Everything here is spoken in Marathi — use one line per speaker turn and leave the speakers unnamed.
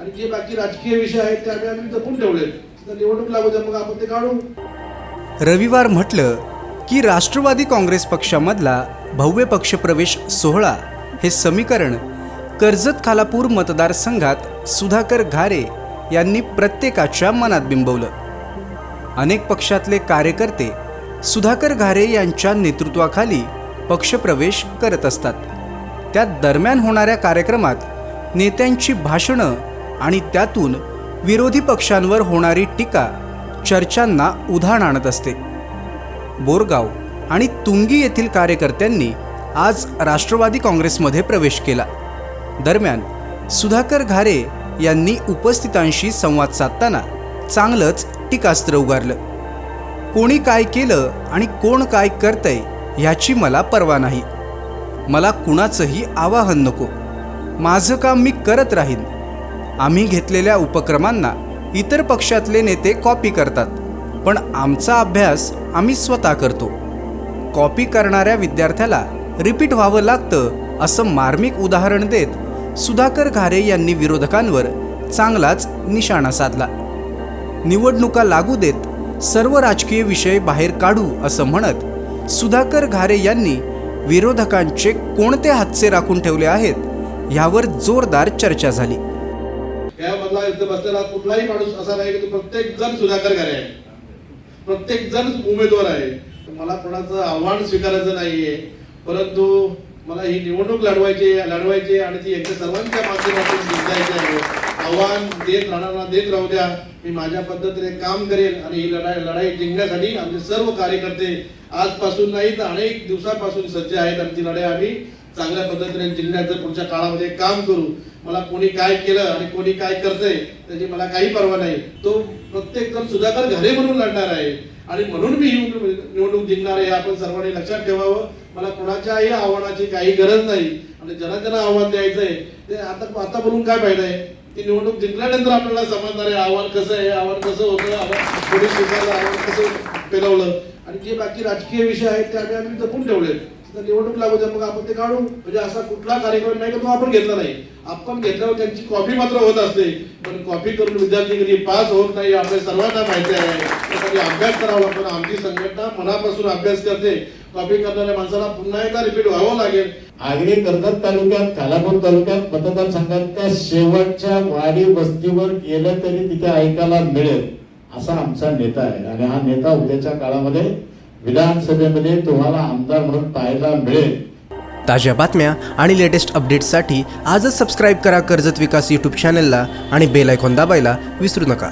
आणि जे बाकी राजकीय विषय आहेत ते आम्ही आम्ही जपून ठेवले. निवडणूक लागू द्या मग आपण ते काढू.
रविवार म्हटलं की राष्ट्रवादी काँग्रेस पक्षामधला भव्य पक्षप्रवेश सोहळा हे समीकरण कर्जत खालापूर मतदारसंघात सुधाकर घारे यांनी प्रत्येकाच्या मनात बिंबवलं. अनेक पक्षातले कार्यकर्ते सुधाकर घारे यांच्या नेतृत्वाखाली पक्षप्रवेश करत असतात. त्या दरम्यान होणाऱ्या कार्यक्रमात नेत्यांची भाषणं आणि त्यातून विरोधी पक्षांवर होणारी टीका चर्चांना उधाण आणत असते. बोरगाव आणि तुंगी येथील कार्यकर्त्यांनी आज राष्ट्रवादी काँग्रेसमध्ये प्रवेश केला. दरम्यान सुधाकर घारे यांनी उपस्थितांशी संवाद साधताना चांगलंच टीकास्त्र उगारलं. कोणी काय केलं आणि कोण काय करतंय ह्याची मला पर्वा नाही. मला कुणाचंही आवाहन नको. माझं काम मी करत राहीन. आम्ही घेतलेल्या उपक्रमांना इतर पक्षातले नेते कॉपी करतात. पण आमचा अभ्यास आम्ही स्वतः करतो. कॉपी करणाऱ्या विद्यार्थ्याला रिपीट व्हावं लागतं असं मार्मिक उदाहरण देत सुधाकर घारे यांनी विरोधकांवर चांगलाच निशाणा साधला. निवडणुका लागू देत सर्व राजकीय विषय बाहेर काढू असं म्हणत सुधाकर घारे यांनी विरोधकांचे कोणते हातचे राखून ठेवले आहेत ह्यावर जोरदार चर्चा झाली.
मधला इथं बसलेला कुठलाही माणूस असा नाही की प्रत्येक जण सुधाकर घरे आहे. प्रत्येक जण उमेदवार आहे. मला कोणाचं आव्हान स्वीकारायचं नाहीये. परंतु मला ही निवडणूक लढवायची लढवायची आणि ती एकदा सर्वांच्या माध्यमातून जिंकायची आहे. आव्हान देत राहणारा देत राहू द्या. मी माझ्या पद्धतीने काम करेन आणि ही लढाई लढाई जिंकण्यासाठी आमचे सर्व कार्यकर्ते आजपासून नाही तर अनेक दिवसापासून सज्ज आहेत आणि ती लढाई आम्ही चांगल्या पद्धतीने जिल्ह्याचं पुढच्या काळामध्ये काम करू मला कोणी काय केलं आणि कोणी काय करतंय त्याची मला काही पर्वा नाही. तो प्रत्येक जण सुधाकर घरे म्हणून लढणार आहे. आणि म्हणून मी ही निवडणूक जिंकणार आहे हे आपण सर्वांनी लक्षात ठेवावं. मला कोणाच्याही आव्हानाची काही गरज नाही. आणि ज्यांना ज्यांना आव्हान द्यायचंय ते आता आता बोलून काय फायदा आहे? ती निवडणूक जिंकल्यानंतर आपल्याला समजणार आहे आव्हान कसं आहे आव्हान कसं होतं आव्हान कोणी आव्हान कसं पेलवलं. आणि जे बाकी राजकीय विषय आहेत ते आम्ही आम्ही जपून ठेवलेत. तर निवडणूक लागू द्या मग आपण ते काढू. म्हणजे असा कुठला कार्यक्रम नाही का तो आपण घेतला नाही. आपण घेतल्यावर त्यांची कॉपी मात्र होत असते. पण कॉपी करून विद्यार्थी कधी पास होत नाही आपल्या सर्वांना माहिती आहे. त्यासाठी अभ्यास करावा लागतो आमची संघटना मनापासून अभ्यास करते. कॉपी करणाऱ्या माणसाला पुन्हा एकदा रिपीट व्हावं लागेल.
आगरी कर्जत तालुक्यात खालापूर तालुक्यात मतदारसंघाच्या शेवटच्या वाडी वस्तीवर गेलं तरी तिथे ऐकायला मिळेल असा आमचा नेता आहे. आणि हा नेता उद्याच्या काळामध्ये विधानसभेमध्ये तुम्हाला आमदार म्हणून पाहायला मिळेल.
ताज्या बातम्या आणि लेटेस्ट अपडेट्ससाठी आजच सबस्क्राईब करा कर्जत विकास यूट्यूब चॅनलला आणि बेल आयकॉन दाबायला विसरू नका.